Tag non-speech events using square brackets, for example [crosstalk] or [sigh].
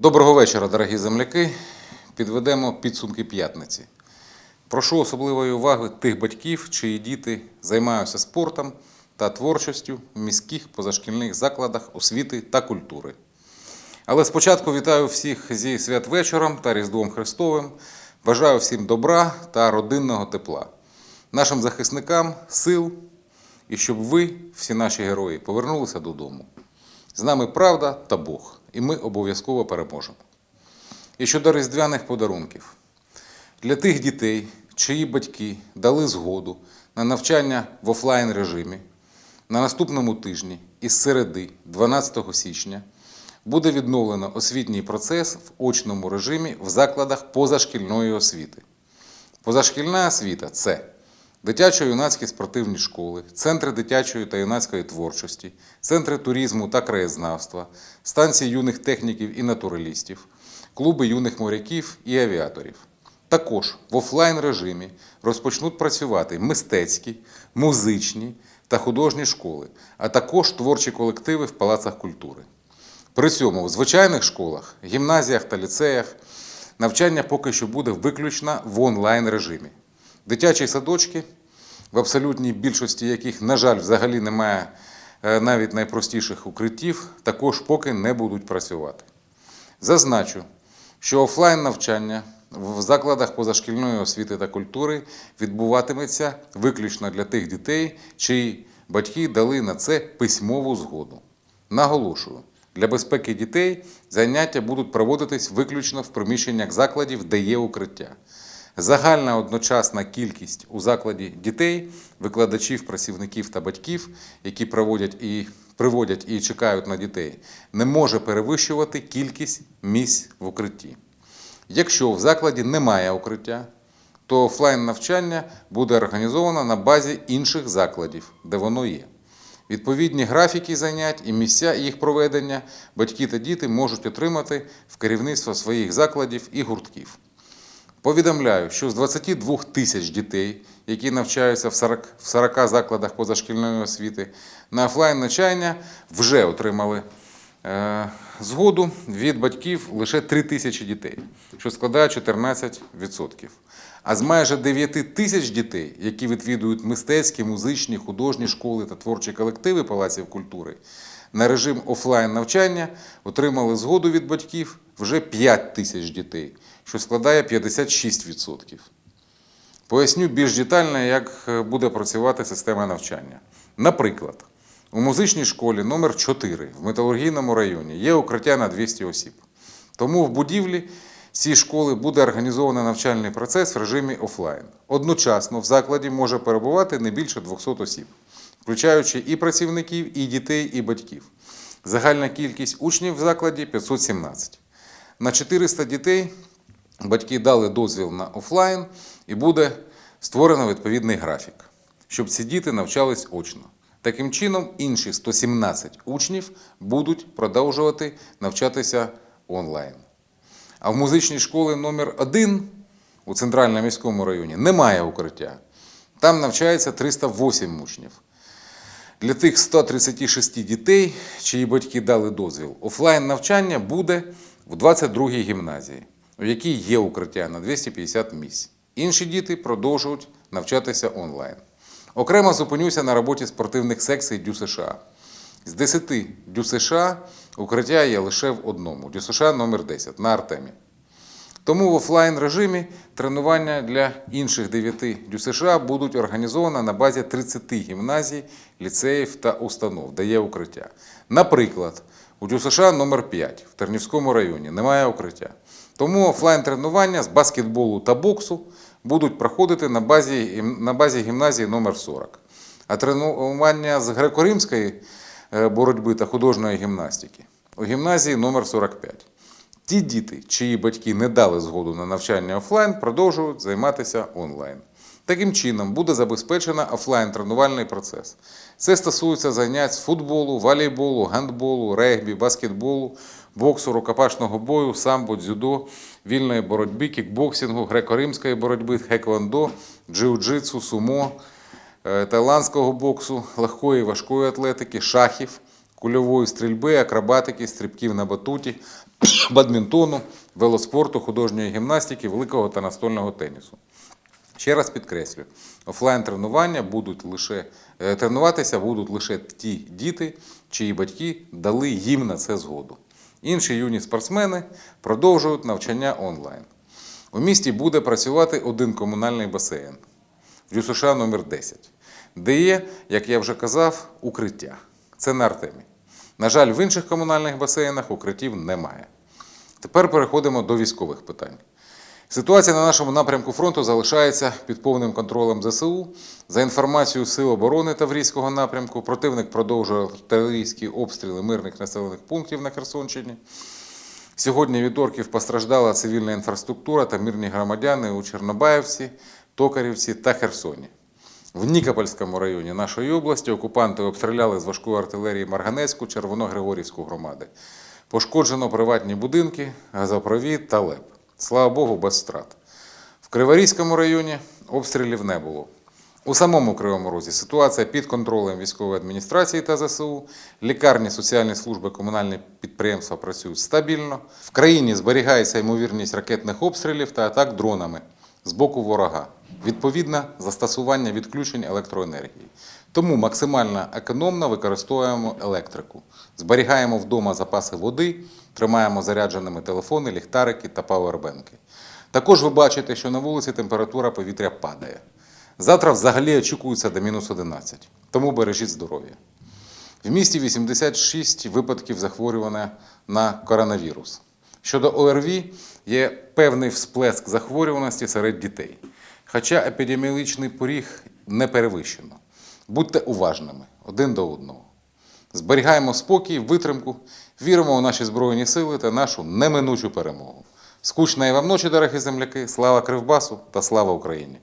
Доброго вечора, дорогі земляки. Підведемо підсумки п'ятниці. Прошу особливої уваги тих батьків, чиї діти займаються спортом та творчістю в міських позашкільних закладах освіти та культури. Але спочатку вітаю всіх зі святвечором та Різдвом Христовим. Бажаю всім добра та родинного тепла, нашим захисникам сил і щоб ви, всі наші герої, повернулися додому. З нами правда та Бог, і ми обов'язково переможемо. І щодо різдвяних подарунків. Для тих дітей, чиї батьки дали згоду на навчання в офлайн режимі, на наступному тижні із середи, 12 січня, буде відновлено освітній процес в очному режимі в закладах позашкільної освіти. Позашкільна освіта це дитячо-юнацькі спортивні школи, центри дитячої та юнацької творчості, центри туризму та краєзнавства, станції юних техніків і натуралістів, клуби юних моряків і авіаторів. Також в офлайн режимі розпочнуть працювати мистецькі, музичні та художні школи, а також творчі колективи в палацах культури. При цьому в звичайних школах, гімназіях та ліцеях навчання поки що буде виключно в онлайн режимі. Дитячі садочки, в абсолютній більшості яких, на жаль, взагалі немає е, навіть найпростіших укриттів, також поки не будуть працювати. Зазначу, що офлайн навчання в закладах позашкільної освіти та культури відбуватиметься виключно для тих дітей, чиї батьки дали на це письмову згоду. Наголошую, для безпеки дітей заняття будуть проводитись виключно в приміщеннях закладів, де є укриття. Загальна одночасна кількість у закладі дітей, викладачів, працівників та батьків, які проводять і приводять і чекають на дітей, не може перевищувати кількість місць в укритті. Якщо в закладі немає укриття, то офлайн навчання буде організовано на базі інших закладів, де воно є. Відповідні графіки занять і місця їх проведення батьки та діти можуть отримати в керівництво своїх закладів і гуртків. Повідомляю, що з 22 тисяч дітей, які навчаються в 40, в 40 закладах позашкільної освіти, на офлайн навчання вже отримали е, згоду від батьків лише 3 тисячі дітей, що складає 14%. А з майже 9 тисяч дітей, які відвідують мистецькі, музичні, художні школи та творчі колективи палаців культури, на режим офлайн навчання отримали згоду від батьків вже 5 тисяч дітей, що складає 56%. Поясню більш детально, як е, буде працювати система навчання. Наприклад, у музичній школі номер 4 в металургійному районі є укриття на 200 осіб. Тому в будівлі цієї школи буде організовано навчальний процес в режимі офлайн. Одночасно в закладі може перебувати не більше 200 осіб, включаючи і працівників, і дітей, і батьків. Загальна кількість учнів в закладі 517. На 400 дітей батьки дали дозвіл на офлайн і буде створено відповідний графік, щоб ці діти навчались очно. Таким чином, інші 117 учнів будуть продовжувати навчатися онлайн. А в музичній школі номер 1 у центральному міському районі немає укриття. Там навчається 308 учнів. Для тих 136 дітей, чиї батьки дали дозвіл, офлайн навчання буде в 22-й гімназії, у якій є укриття на 250 місць. Інші діти продовжують навчатися онлайн. Окремо зупинюся на роботі спортивних секцій Дю США. З 10 Дю США укриття є лише в одному Дю США номер 10 на Артемі. Тому в офлайн режимі тренування для інших 9 Дю США будуть організовані на базі 30 гімназій, ліцеїв та установ, де є укриття. Наприклад, у Дю США номер 5 в Тернівському районі немає укриття. Тому офлайн тренування з баскетболу та боксу будуть проходити на базі, на базі гімназії номер 40. А тренування з греко-римської е, боротьби та художньої гімнастики у гімназії номер 45. Ті діти, чиї батьки не дали згоду на навчання офлайн, продовжують займатися онлайн. Таким чином буде забезпечено офлайн-тренувальний процес. Це стосується занять з футболу, волейболу, гандболу, регбі, баскетболу, боксу, рукопашного бою, самбо, дзюдо, вільної боротьби, кікбоксингу, греко-римської боротьби, хеквондо, джиу-джитсу, сумо, е, тайландського боксу, легкої і важкої атлетики, шахів, кульової стрільби, акробатики, стрибків на батуті, [coughs] бадмінтону, велоспорту, художньої гімнастики, великого та настольного тенісу. Ще раз підкреслю, офлайн тренування будуть лише е, тренуватися будуть лише ті діти, чиї батьки дали їм на це згоду. Інші юні спортсмени продовжують навчання онлайн. У місті буде працювати один комунальний басейн в ЮСШ номер 10, де є, як я вже казав, укриття. Це на Артемі. На жаль, в інших комунальних басейнах укриттів немає. Тепер переходимо до військових питань. Ситуація на нашому напрямку фронту залишається під повним контролем ЗСУ. За інформацією Сил оборони Таврійського напрямку, противник продовжує артилерійські обстріли мирних населених пунктів на Херсонщині. Сьогодні від орків постраждала цивільна інфраструктура та мирні громадяни у Чорнобаївці, Токарівці та Херсоні. В Нікопольському районі нашої області окупанти обстріляли з важкої артилерії Марганецьку, Червоногригорівську громади. Пошкоджено приватні будинки, газопровід та ЛЕП. Слава Богу, без втрат. В Криворізькому районі обстрілів не було. У самому Кривому Розі ситуація під контролем військової адміністрації та ЗСУ. Лікарні, соціальні служби, комунальні підприємства працюють стабільно. В країні зберігається ймовірність ракетних обстрілів та атак дронами з боку ворога. Відповідно, застосування відключень електроенергії. Тому максимально економно використовуємо електрику. Зберігаємо вдома запаси води, тримаємо зарядженими телефони, ліхтарики та павербенки. Також ви бачите, що на вулиці температура повітря падає. Завтра взагалі очікується до мінус 11, тому бережіть здоров'я. В місті 86 випадків захворювання на коронавірус. Щодо ОРВІ, є певний всплеск захворюваності серед дітей. Хоча епідеміологічний поріг не перевищено. Будьте уважними один до одного. Зберігаємо спокій, витримку, віримо у наші Збройні сили та нашу неминучу перемогу. Скучної вам ночі, дорогі земляки, слава Кривбасу та слава Україні!